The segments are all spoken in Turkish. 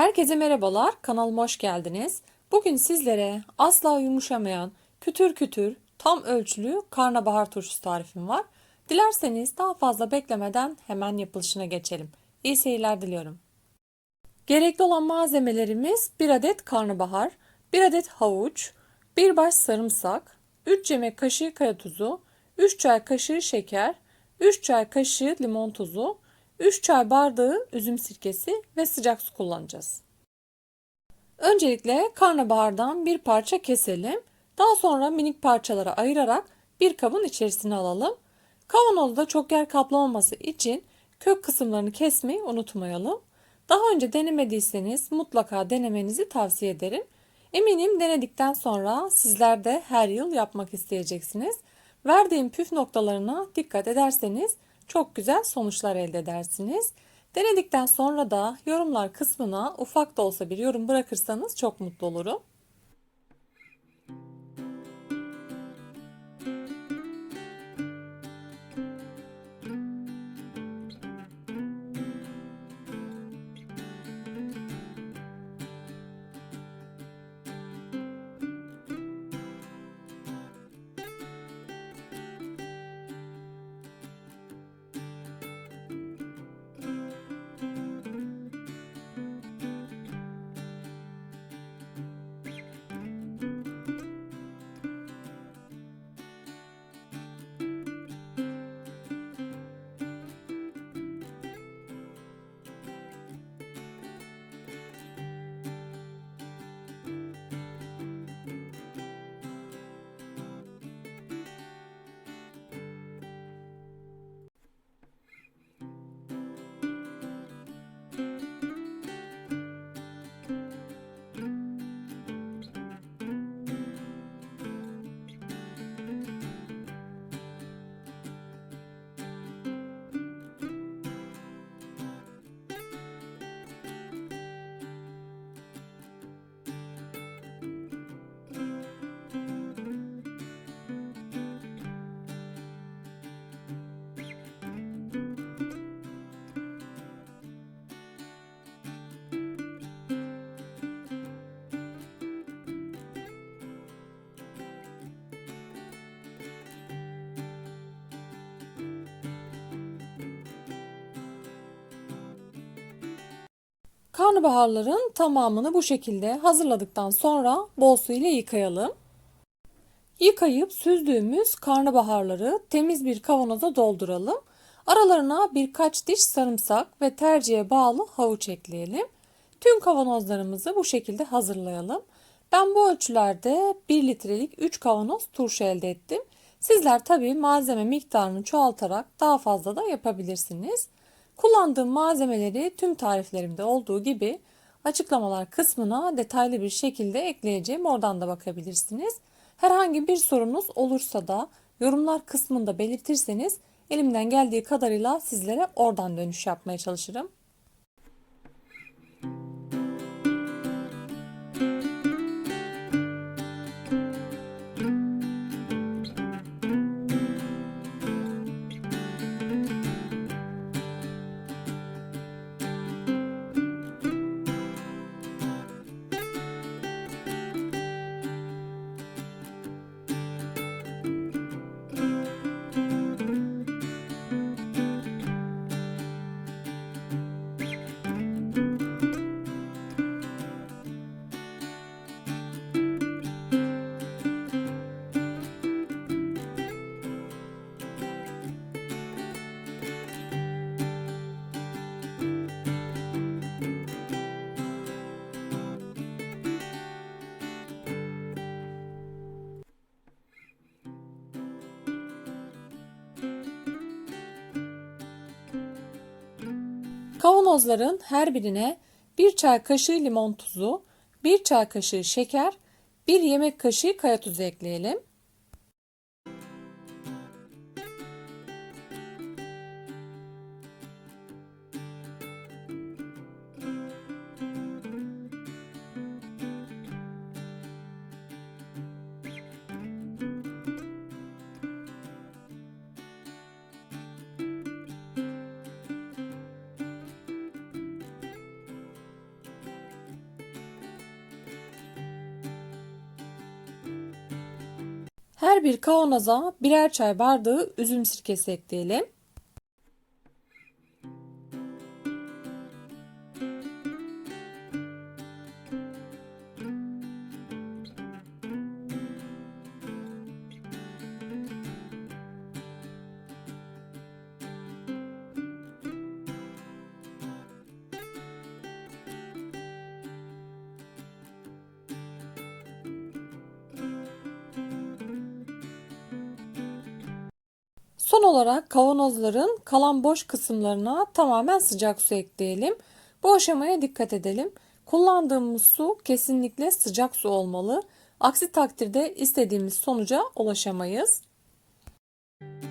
Herkese merhabalar, kanalıma hoş geldiniz. Bugün sizlere asla yumuşamayan, kütür kütür, tam ölçülü karnabahar turşusu tarifim var. Dilerseniz daha fazla beklemeden hemen yapılışına geçelim. İyi seyirler diliyorum. Gerekli olan malzemelerimiz 1 adet karnabahar, 1 adet havuç, 1 baş sarımsak, 3 yemek kaşığı kaya tuzu, 3 çay kaşığı şeker, 3 çay kaşığı limon tuzu, 3 çay bardağı üzüm sirkesi ve sıcak su kullanacağız. Öncelikle karnabahardan bir parça keselim. Daha sonra minik parçalara ayırarak bir kabın içerisine alalım. Kavanozda çok yer kaplamaması için kök kısımlarını kesmeyi unutmayalım. Daha önce denemediyseniz mutlaka denemenizi tavsiye ederim. Eminim denedikten sonra sizler de her yıl yapmak isteyeceksiniz. Verdiğim püf noktalarına dikkat ederseniz çok güzel sonuçlar elde edersiniz. Denedikten sonra da yorumlar kısmına ufak da olsa bir yorum bırakırsanız çok mutlu olurum. Karnabaharların tamamını bu şekilde hazırladıktan sonra bol su ile yıkayalım. Yıkayıp süzdüğümüz karnabaharları temiz bir kavanoza dolduralım. Aralarına birkaç diş sarımsak ve tercihe bağlı havuç ekleyelim. Tüm kavanozlarımızı bu şekilde hazırlayalım. Ben bu ölçülerde 1 litrelik 3 kavanoz turşu elde ettim. Sizler tabi malzeme miktarını çoğaltarak daha fazla da yapabilirsiniz. Kullandığım malzemeleri tüm tariflerimde olduğu gibi açıklamalar kısmına detaylı bir şekilde ekleyeceğim. Oradan da bakabilirsiniz. Herhangi bir sorunuz olursa da yorumlar kısmında belirtirseniz elimden geldiği kadarıyla sizlere oradan dönüş yapmaya çalışırım. Kavanozların her birine 1 çay kaşığı limon tuzu, 1 çay kaşığı şeker, 1 yemek kaşığı kaya tuzu ekleyelim. Her bir kavanoza birer çay bardağı üzüm sirkesi ekleyelim. Son olarak kavanozların kalan boş kısımlarına tamamen sıcak su ekleyelim. Bu aşamaya dikkat edelim. Kullandığımız su kesinlikle sıcak su olmalı. Aksi takdirde istediğimiz sonuca ulaşamayız. Tüm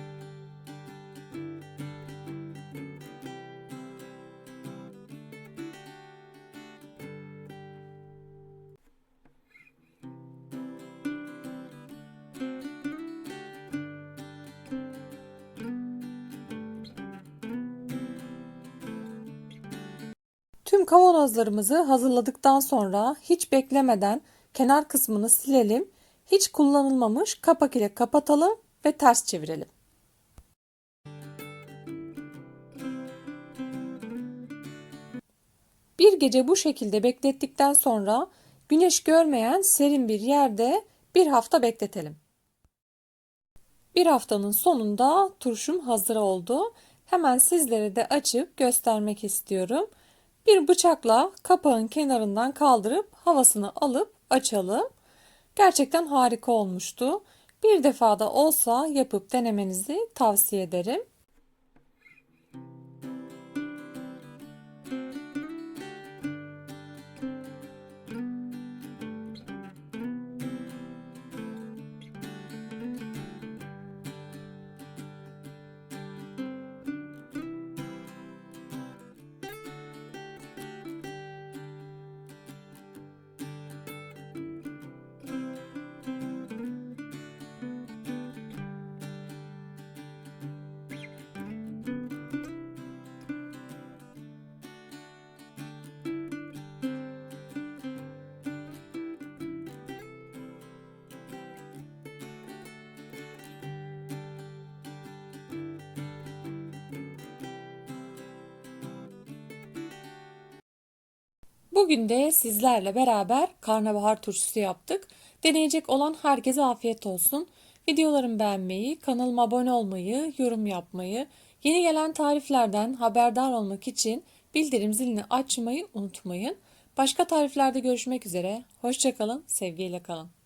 kavanozlarımızı hazırladıktan sonra hiç beklemeden kenar kısmını silelim. Hiç kullanılmamış kapak ile kapatalım ve ters çevirelim. Bir gece bu şekilde beklettikten sonra güneş görmeyen serin bir yerde bir hafta bekletelim. Bir haftanın sonunda turşum hazır oldu. Hemen sizlere de açıp göstermek istiyorum. Bir bıçakla kapağın kenarından kaldırıp havasını alıp açalım. Gerçekten harika olmuştu. Bir defada olsa yapıp denemenizi tavsiye ederim. Bugün de sizlerle beraber karnabahar turşusu yaptık. Deneyecek olan herkese afiyet olsun. Videolarımı beğenmeyi, kanalıma abone olmayı, yorum yapmayı, yeni gelen tariflerden haberdar olmak için bildirim zilini açmayı unutmayın. Başka tariflerde görüşmek üzere. Hoşçakalın, sevgiyle kalın.